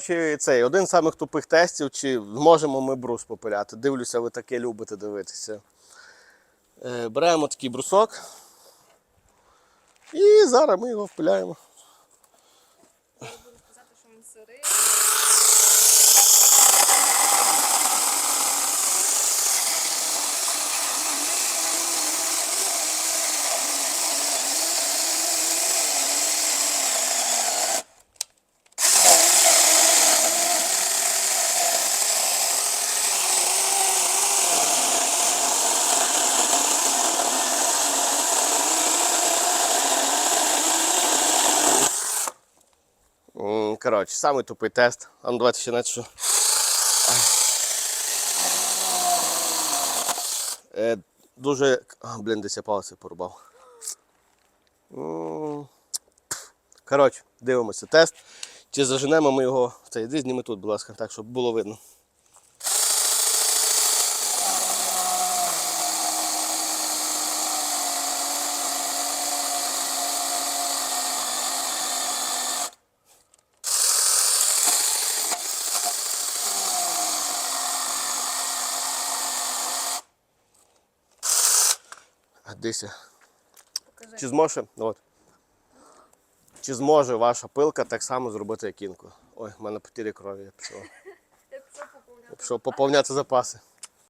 Чи цей один з самих тупих тестів, чи зможемо ми брус попиляти. Дивлюся, ви таке любите дивитися. Е, беремо такий брусок. І зараз ми його впиляємо. Казати, що він сирий. Коротше, самий тупий тест. А ну давайте ще навіть що. Е, дуже. А, блін, десь я палець порубав. Коротше, дивимося тест. Чи заженемо ми його. Це йди зніми тут, будь ласка, так, щоб було видно. Дися. Чи зможе, от. Чи зможе ваша пилка так само зробити як інку? Ой, в мене потірі крові, я пішов. Я пішов поповняти запаси.